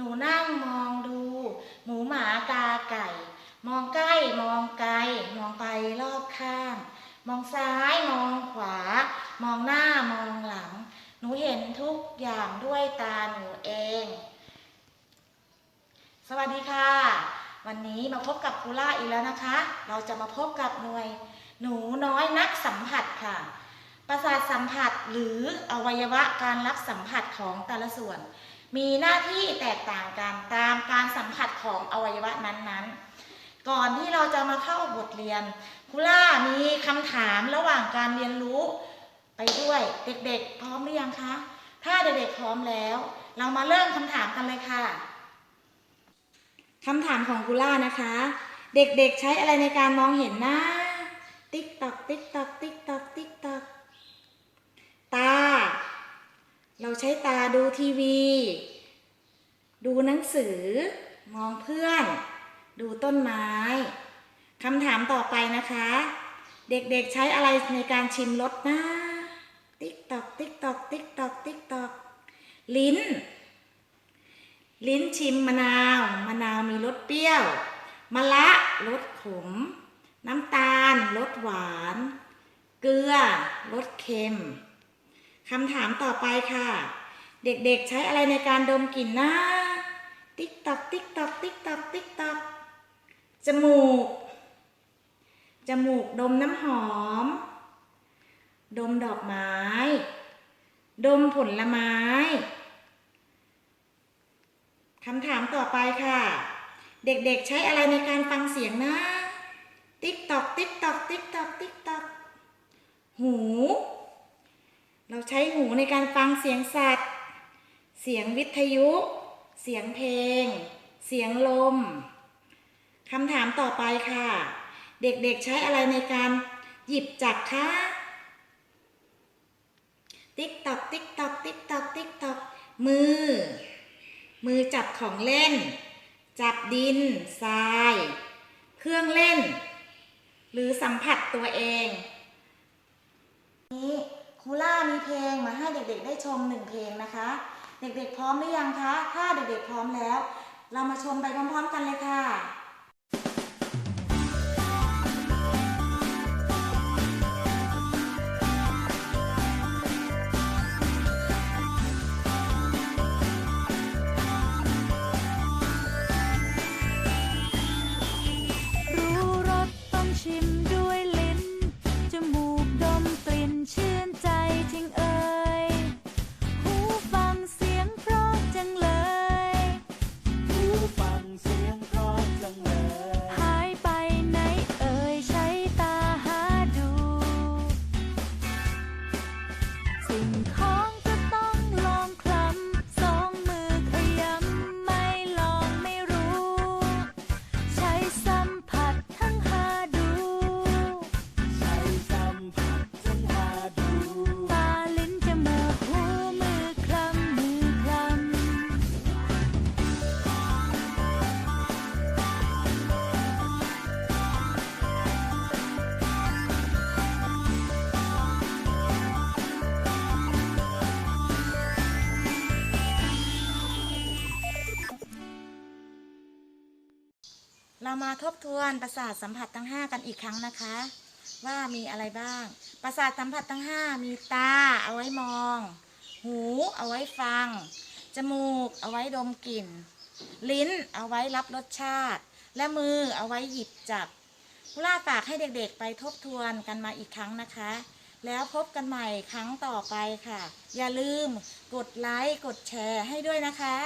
หนูนั่งมองดู หมูหมากาไก่ มองใกล้มองไกล มองไปรอบข้าง มองซ้ายมองขวา มองหน้ามองหลัง หนูเห็นทุกอย่างด้วยตาหนูเอง สวัสดีค่ะ วันนี้มาพบกับครูล่าอีกแล้วนะคะ เราจะมาพบกับหน่วย หนูน้อยนักสัมผัสค่ะประสาทสัมผัสหรืออวัยวะการรับสัมผัสของแต่ละส่วน มีหน้าที่แตกต่างกันตามการสัมผัสของอวัยวะนั้นๆ ก่อนที่เราจะมาเข้าบทเรียนครูล่ามีคำถามระหว่างการเรียนรู้ไปด้วยเด็กๆ พร้อมหรือยังคะ ถ้าเด็กๆพร้อมแล้ว เรามาเริ่มคำถามกันเลยค่ะคำถามของครูล่านะคะ เด็กๆใช้อะไรในการมองเห็นนะ ติ๊กตอกติ๊กตอกติ๊กตอก ติ๊กตอก ตา เราใช้ตาดูทีวี ดูหนังสือ มองเพื่อน ดูต้นไม้คำถามต่อไปนะคะ เด็กๆใช้อะไรในการชิมรสนะติ๊กตอกติ๊กตอกติ๊กตอกติ๊กตอกลิ้น ลิ้นชิมมะนาว มะนาวมีรสเปรี้ยวมะละรสขม น้ำตาลรสหวาน เกลือรสเค็ม คำถามต่อไปค่ะ เด็กๆใช้อะไรในการดมกลิ่นนะติ๊กตอกติ๊กตอกติ๊กตอกติ๊กตอกจมูก จมูกดมน้ำหอม ดมดอกไม้ ดมผลไม้คำถามต่อไปค่ะ เด็กๆใช้อะไรในการฟังเสียงนะ ติ๊กตอกติ๊กตอกติ๊กตอกติ๊กตอกหู เราใช้หูในการฟังเสียงสัตว์ เสียงวิทยุ เสียงเพลง เสียงลมคำถามต่อไปค่ะ เด็กๆใช้อะไรในการหยิบจับคะติ๊กตอกติ๊กตอกติ๊กตอกติ๊กตอกมือ มือจับของเล่น จับดินทราย เครื่องเล่น หรือสัมผัสตัวเองนี้ ครูล่ามีเพลงมาให้เด็กๆ ได้ชมหนึ่งเพลงนะคะ เด็กๆพร้อมหรือยังคะ ถ้าเด็กๆพร้อมแล้ว เรามาชมไปพร้อมๆกันเลยค่ะ เรามาทบทวนประสาทสัมผัสทั้ง 5 กันอีกครั้งนะคะ ว่ามีอะไรบ้าง ประสาทสัมผัสทั้ง 5 มีตาเอาไว้มอง หูเอาไว้ฟัง จมูกเอาไว้ดมกลิ่น ลิ้นเอาไว้รับรสชาติ และมือเอาไว้หยิบจับคุล่าฝากให้เด็กๆ ไปทบทวนกันมาอีกครั้งนะคะ แล้วพบกันใหม่ครั้งต่อไปค่ะ อย่าลืมกดไลค์กดแชร์ให้ด้วยนะคะ